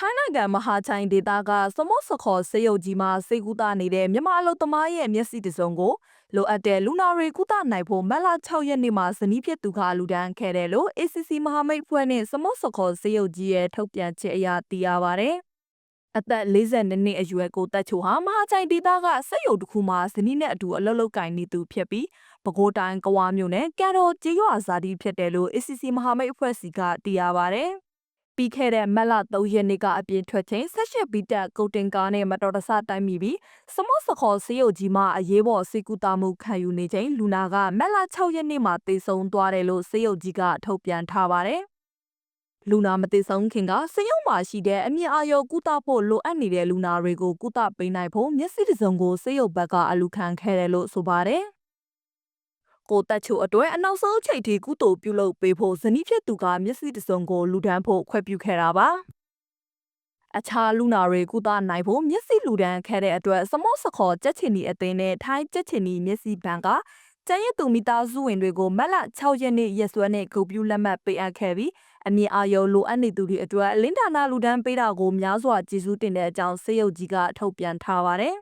ထိုင်းနိုင်ငံမဟာချိုင်ဒေသကစမော့စခေါ်စေယုတ်ကြီးမှာစေကူတာနေတဲ့မြန်မာအလုပ်သမားရဲ့မျက်စိတစ်စုံကိုလိုအပ်တဲ့လူနာတွေကုသနိုင်ဖို့မက်လာ6ရက်နေ့မှာဇနီးဖြစ်သူကလူဒန်းခဲ့တယ်လို့ ACC မဟာမိတ်ဖွဲ့နဲ့စမော့စခေါ်စေယုတ်ကြီးရဲ့ထုတ်ပြန်ချက်အရသိရပါဗျ။အသက်42နှစ်အရွယ်ကိုတက်ချိုဟာမဟာချိုင်ဒေသကစက်ရုံတစ်ခုမှာဇနီးနဲ့အတူအလုပ်လုပ်ကင်နေသူဖြစ်ပြီးပဲခူးတိုင်းကဝါမြို့နယ်ကံတော်ကျေးရွာဇာတိဖြစ်တယ်လို့ ACC မဟာမိတ်အဖွဲ့စီကသိရပါဗျ။ ပြီးခဲ့တဲ့မက်လ3ရက်နေ့ကအပြင်ထွက်ချိန်18ဘီတက်ကုတ်တင်ကားနဲ့မတော်တဆတိုက်မိပြီးစမော့စခေါ်ဆေးရုံကြီးမှာအရေးပေါ်စေကူတာမှုခံယူနေချိန်လူနာကမက်လ6ရက်နေ့မှာတေဆုံးသွားတယ်လို့ဆေးရုံကြီးကထုတ်ပြန်ထားပါတယ်။လူနာမသိဆုံးခင်ကစေယုံမှာရှိတဲ့အမြင့်အာရုံကုသဖို့လိုအပ်နေတဲ့လူနာတွေကိုကုသပေးနိုင်ဖို့မျက်စိတစ်စုံကိုစေယုံဘက်ကအလူခံခဲ့တယ်လို့ဆိုပါတယ်။ ကိုတက်ချိုအတွက်အနောက်ဆုံးချိန်ထိကုသိုလ်ပြုလုပ်ပေးဖို့ဇနီးဖြစ်သူကမျက်စိတစ်စုံကိုလူဒန်းဖို့ခွဲပြုခဲ့တာပါအခြားလူနာတွေကုသနိုင်ဖို့မျက်စိလူဒန်းခဲ့တဲ့အတွက်စမော့စခေါ်ကြက်ချင်နီအသင်းနဲ့ထိုင်းကြက်ချင်နီမျက်စိဘဏ်ကကျန်းရသူမိသားစုဝင်တွေကိုမက်လ6ရက်နေ့ရက်စွဲနဲ့ဂုဏ်ပြုလက်မှတ်ပေးအပ်ခဲ့ပြီးအမြင့်အာရုံလိုအပ်နေသူတွေအတွက်လင်းဒါနာလူဒန်းပေးတာကိုများစွာကျေးဇူးတင်တဲ့အကြောင်းစေယုတ်ကြီးကထုတ်ပြန်ထားပါတယ်